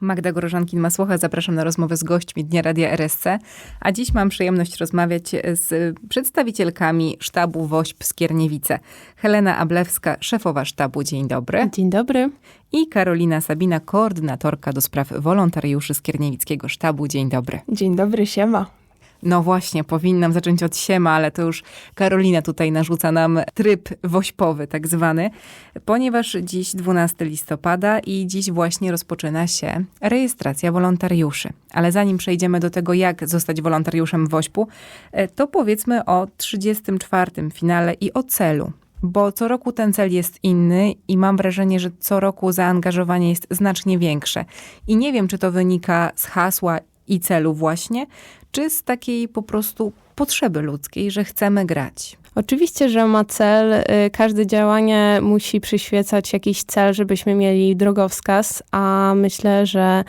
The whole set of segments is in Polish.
Magda Gorożankin-Masłocha, zapraszam na rozmowę z gośćmi Dnia Radia RSC. A dziś mam przyjemność rozmawiać z przedstawicielkami sztabu WOŚP Skierniewice. Helena Ablewska, szefowa sztabu, dzień dobry. Dzień dobry. I Karolina Sabina, koordynatorka do spraw wolontariuszy Skierniewickiego sztabu, dzień dobry. Dzień dobry, siema. No właśnie, powinnam zacząć od siema, ale to już Karolina tutaj narzuca nam tryb wośpowy tak zwany, ponieważ dziś 12 listopada i dziś właśnie rozpoczyna się rejestracja wolontariuszy. Ale zanim przejdziemy do tego, jak zostać wolontariuszem wośpu, e, to powiedzmy o 34. finale i o celu bo co roku ten cel jest inny i mam wrażenie, że co roku zaangażowanie jest znacznie większe. I nie wiem, czy to wynika z hasła i celu właśnie, czy z takiej po prostu potrzeby ludzkiej, że chcemy grać? Oczywiście, że ma cel. Y, każde działanie musi przyświecać jakiś cel, żebyśmy mieli drogowskaz, a myślę, że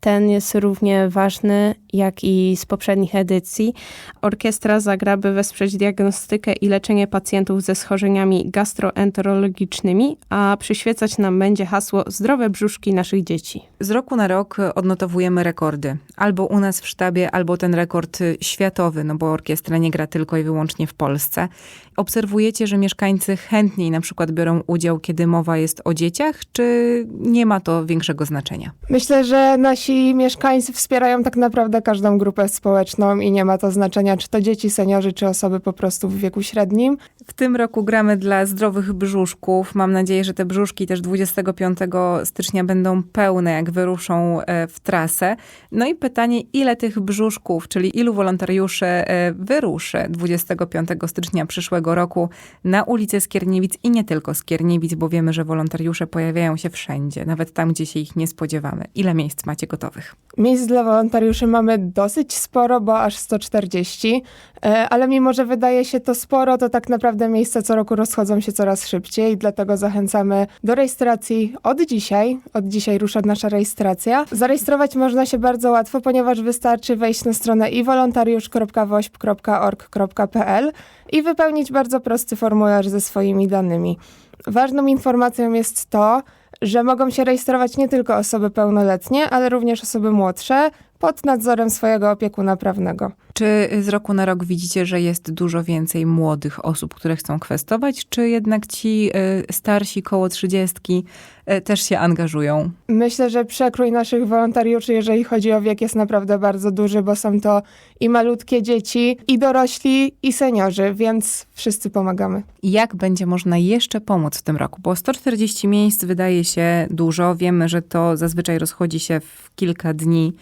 ten jest równie ważny jak i z poprzednich edycji. Orkiestra zagra, by wesprzeć diagnostykę i leczenie pacjentów ze schorzeniami gastroenterologicznymi, a przyświecać nam będzie hasło zdrowe brzuszki naszych dzieci. Z roku na rok odnotowujemy rekordy. Albo u nas w sztabie, albo ten rekord światowy, no bo orkiestra nie gra tylko i wyłącznie w Polsce. Obserwujecie, że mieszkańcy chętniej na przykład biorą udział, kiedy mowa jest o dzieciach, czy nie ma to większego znaczenia? Myślę, że nasi mieszkańcy wspierają tak naprawdę każdą grupę społeczną i nie ma to znaczenia, czy to dzieci, seniorzy, czy osoby po prostu w wieku średnim. W tym roku gramy dla zdrowych brzuszków. Mam nadzieję, że te brzuszki też 25 stycznia będą pełne, jak wyruszą e, w trasę. No i pytanie, ile tych brzuszków, czyli ilu wolontariuszy e, wyruszy 25 stycznia przyszłego roku na ulicę Skierniewic i nie tylko Skierniewic, bo wiemy, że wolontariusze pojawiają się wszędzie, nawet tam, gdzie się ich nie spodziewamy. Ile miejsc macie gotowych? Miejsc dla wolontariuszy mamy dosyć sporo, bo aż 140, e, ale mimo, że wydaje się to sporo, to tak naprawdę miejsca co roku rozchodzą się coraz szybciej, dlatego zachęcamy do rejestracji od dzisiaj. Od dzisiaj rusza nasza rejestracja. Zarejestrować można się bardzo łatwo, ponieważ wystarczy wejść na stronę iwolontariusz.wośp.org.pl i wypełnić bardzo prosty formularz ze swoimi danymi. Ważną informacją jest to, że mogą się rejestrować nie tylko osoby pełnoletnie, ale również osoby młodsze pod nadzorem swojego opiekuna prawnego. Czy z roku na rok widzicie, że jest dużo więcej młodych osób, które chcą kwestować, czy jednak ci y, starsi koło trzydziestki y, też się angażują? Myślę, że przekrój naszych wolontariuszy, jeżeli chodzi o wiek, jest naprawdę bardzo duży, bo są to i malutkie dzieci, i dorośli, i seniorzy, więc wszyscy pomagamy. Jak będzie można jeszcze pomóc w tym roku? Bo 140 miejsc wydaje się dużo. Wiemy, że to zazwyczaj rozchodzi się w kilka dni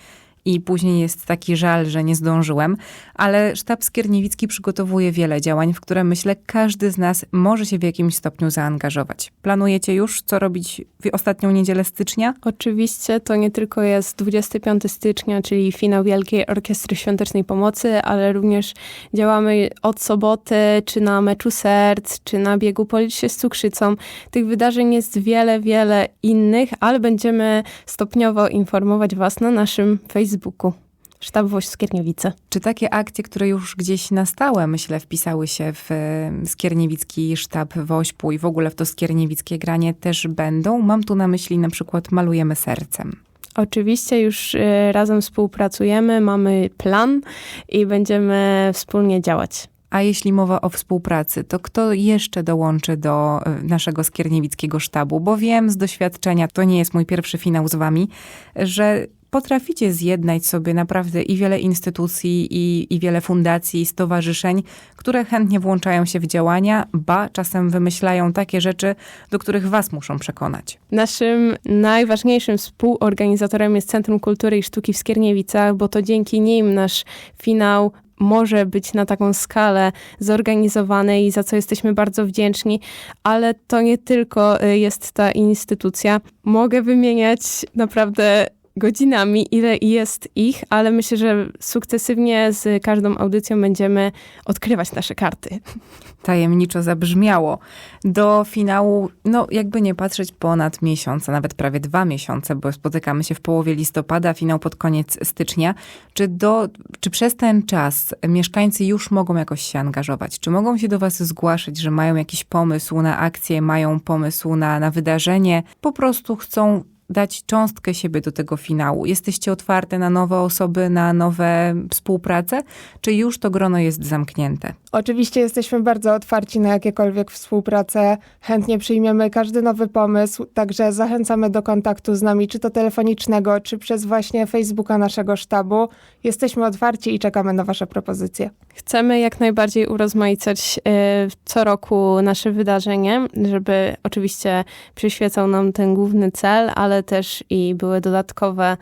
i później jest taki żal, że nie zdążyłem, ale sztab Skierniewicki przygotowuje wiele działań, w które myślę każdy z nas może się w jakimś stopniu zaangażować. Planujecie już, co robić w ostatnią niedzielę stycznia? Oczywiście to nie tylko jest 25 stycznia, czyli finał Wielkiej Orkiestry Świątecznej Pomocy, ale również działamy od soboty, czy na meczu serc, czy na biegu Policz się z cukrzycą. Tych wydarzeń jest wiele, wiele innych, ale będziemy stopniowo informować Was na naszym Facebooku Facebooku. Sztab Woś Skierniewice. Czy takie akcje, które już gdzieś na stałe, myślę, wpisały się w Skierniewicki Sztab Wośpu i w ogóle w to skierniewickie granie też będą? Mam tu na myśli na przykład Malujemy Sercem. Oczywiście już e, razem współpracujemy, mamy plan i będziemy wspólnie działać. A jeśli mowa o współpracy, to kto jeszcze dołączy do e, naszego skierniewickiego sztabu? Bo wiem z doświadczenia, to nie jest mój pierwszy finał z wami, że potraficie zjednać sobie naprawdę i wiele instytucji, i, i wiele fundacji, stowarzyszeń, które chętnie włączają się w działania, ba czasem wymyślają takie rzeczy, do których was muszą przekonać. Naszym najważniejszym współorganizatorem jest Centrum Kultury i Sztuki w Skierniewicach, bo to dzięki nim nasz finał może być na taką skalę zorganizowane i za co jesteśmy bardzo wdzięczni, ale to nie tylko y, jest ta instytucja. Mogę wymieniać naprawdę godzinami, ile jest ich, ale myślę, że sukcesywnie z każdą audycją będziemy odkrywać nasze karty. Tajemniczo zabrzmiało. Do finału, no jakby nie patrzeć, ponad miesiąc, a nawet prawie dwa miesiące, bo spotykamy się w połowie listopada, finał pod koniec stycznia. Czy, do, czy przez ten czas mieszkańcy już mogą jakoś się angażować? Czy mogą się do was zgłaszać, że mają jakiś pomysł na akcję, mają pomysł na, na wydarzenie? Po prostu chcą dać cząstkę siebie do tego finału? Jesteście otwarte na nowe osoby, na nowe współprace, czy już to grono jest zamknięte? Oczywiście jesteśmy bardzo otwarci na jakiekolwiek współpracę. Chętnie przyjmiemy każdy nowy pomysł, także zachęcamy do kontaktu z nami, czy to telefonicznego, czy przez właśnie Facebooka naszego sztabu. Jesteśmy otwarci i czekamy na Wasze propozycje. Chcemy jak najbardziej urozmaicać e, co roku nasze wydarzenie, żeby oczywiście przyświecał nam ten główny cel, ale też i były dodatkowe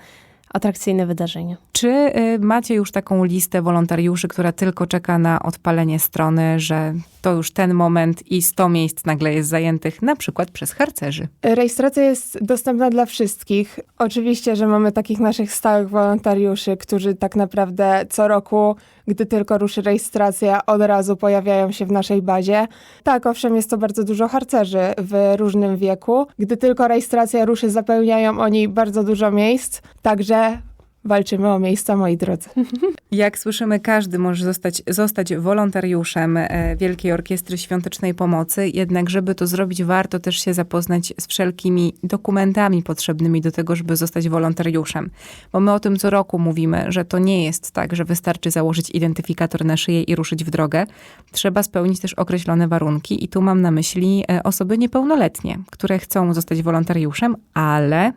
atrakcyjne wydarzenia. Czy y, macie już taką listę wolontariuszy, która tylko czeka na odpalenie strony, że to już ten moment i 100 miejsc nagle jest zajętych, na przykład przez harcerzy? Rejestracja jest dostępna dla wszystkich. Oczywiście, że mamy takich naszych stałych wolontariuszy, którzy tak naprawdę co roku, gdy tylko ruszy rejestracja, od razu pojawiają się w naszej bazie. Tak, owszem, jest to bardzo dużo harcerzy w różnym wieku. Gdy tylko rejestracja ruszy, zapełniają oni bardzo dużo miejsc, także walczymy o miejsca, moi drodzy. Jak słyszymy, każdy może zostać, zostać wolontariuszem e, Wielkiej Orkiestry Świątecznej Pomocy, jednak żeby to zrobić, warto też się zapoznać z wszelkimi dokumentami potrzebnymi do tego, żeby zostać wolontariuszem. Bo my o tym co roku mówimy, że to nie jest tak, że wystarczy założyć identyfikator na szyję i ruszyć w drogę. Trzeba spełnić też określone warunki i tu mam na myśli e, osoby niepełnoletnie, które chcą zostać wolontariuszem, ale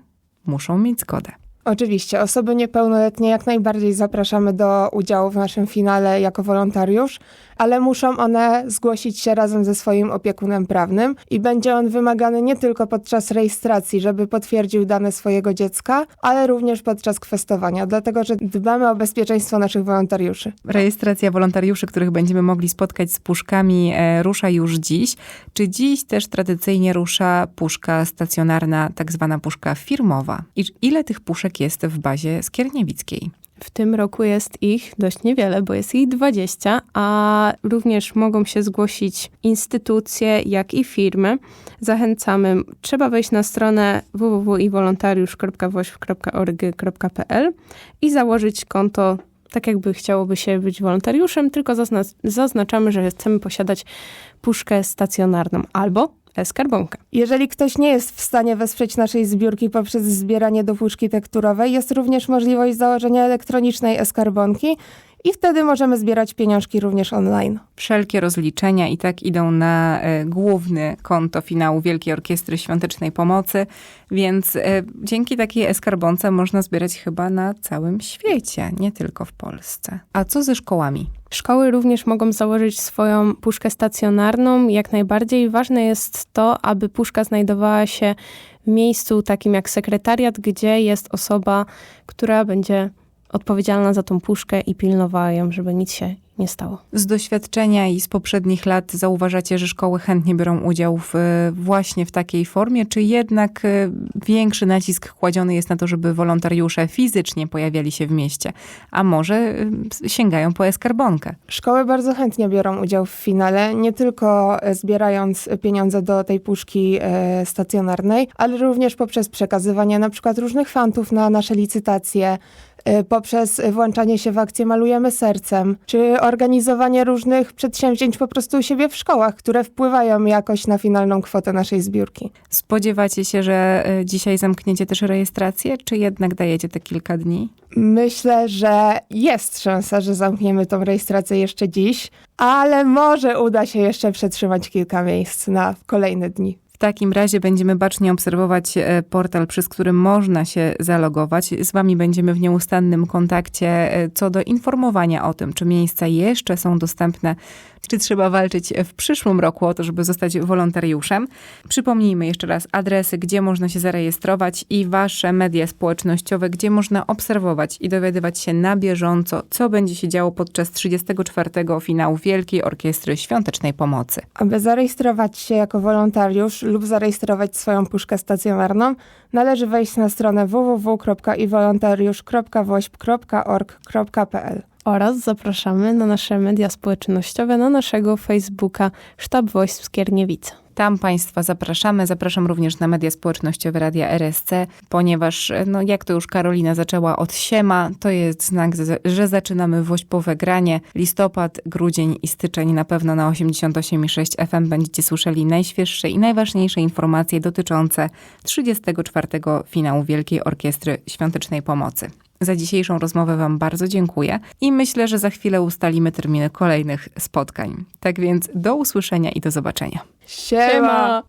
muszą mieć zgodę. Oczywiście, osoby niepełnoletnie jak najbardziej zapraszamy do udziału w naszym finale jako wolontariusz, ale muszą one zgłosić się razem ze swoim opiekunem prawnym i będzie on wymagany nie tylko podczas rejestracji, żeby potwierdził dane swojego dziecka, ale również podczas kwestowania, dlatego że dbamy o bezpieczeństwo naszych wolontariuszy. Rejestracja wolontariuszy, których będziemy mogli spotkać z puszkami, e, rusza już dziś. Czy dziś też tradycyjnie rusza puszka stacjonarna, tak zwana puszka firmowa? I ile tych puszek jest w bazie skierniewickiej? W tym roku jest ich dość niewiele, bo jest ich 20, a również mogą się zgłosić instytucje, jak i firmy. Zachęcamy. Trzeba wejść na stronę www.iwolontariusz.wośw.org.pl i założyć konto tak jakby chciałoby się być wolontariuszem, tylko zazna- zaznaczamy, że chcemy posiadać puszkę stacjonarną albo e-skarbonkę. Jeżeli ktoś nie jest w stanie wesprzeć naszej zbiórki poprzez zbieranie do puszki tekturowej, jest również możliwość założenia elektronicznej e-skarbonki i wtedy możemy zbierać pieniążki również online. Wszelkie rozliczenia i tak idą na e, główne konto finału Wielkiej Orkiestry Świątecznej Pomocy, więc e, dzięki takiej eskarbonce można zbierać chyba na całym świecie, nie tylko w Polsce. A co ze szkołami? Szkoły również mogą założyć swoją puszkę stacjonarną. Jak najbardziej ważne jest to, aby puszka znajdowała się w miejscu takim jak sekretariat, gdzie jest osoba, która będzie odpowiedzialna za tą puszkę i pilnowała ją, żeby nic się nie stało. Z doświadczenia i z poprzednich lat zauważacie, że szkoły chętnie biorą udział w, właśnie w takiej formie, czy jednak e, większy nacisk kładziony jest na to, żeby wolontariusze fizycznie pojawiali się w mieście, a może e, sięgają po eskarbonkę? Szkoły bardzo chętnie biorą udział w finale, nie tylko e, zbierając pieniądze do tej puszki e, stacjonarnej, ale również poprzez przekazywanie na przykład różnych fantów na nasze licytacje, e, poprzez włączanie się w akcję Malujemy Sercem, czy organizowanie różnych przedsięwzięć po prostu u siebie w szkołach, które wpływają jakoś na finalną kwotę naszej zbiórki. Spodziewacie się, że e, dzisiaj zamkniecie też rejestrację, czy jednak dajecie te kilka dni? Myślę, że jest szansa, że zamkniemy tą rejestrację jeszcze dziś, ale może uda się jeszcze przetrzymać kilka miejsc na kolejne dni. W takim razie będziemy bacznie obserwować e, portal, przez który można się zalogować. Z Wami będziemy w nieustannym kontakcie e, co do informowania o tym, czy miejsca jeszcze są dostępne, czy trzeba walczyć w przyszłym roku o to, żeby zostać wolontariuszem. Przypomnijmy jeszcze raz adresy, gdzie można się zarejestrować i Wasze media społecznościowe, gdzie można obserwować i dowiadywać się na bieżąco, co będzie się działo podczas 34. finału Wielkiej Orkiestry Świątecznej Pomocy. Aby zarejestrować się jako wolontariusz lub zarejestrować swoją puszkę stacjonarną, należy wejść na stronę www.iwolontariusz.wośp.org.pl. Oraz zapraszamy na nasze media społecznościowe, na naszego Facebooka Sztab Wojsk Skierniewice. Tam Państwa zapraszamy. Zapraszam również na media społecznościowe Radia RSC, ponieważ, no jak to już Karolina zaczęła od siema, to jest znak, że zaczynamy wośpowe granie. Listopad, grudzień i styczeń na pewno na 88,6 FM będziecie słyszeli najświeższe i najważniejsze informacje dotyczące 34. finału Wielkiej Orkiestry Świątecznej Pomocy. Za dzisiejszą rozmowę Wam bardzo dziękuję i myślę, że za chwilę ustalimy terminy kolejnych spotkań. Tak więc do usłyszenia i do zobaczenia. Siema!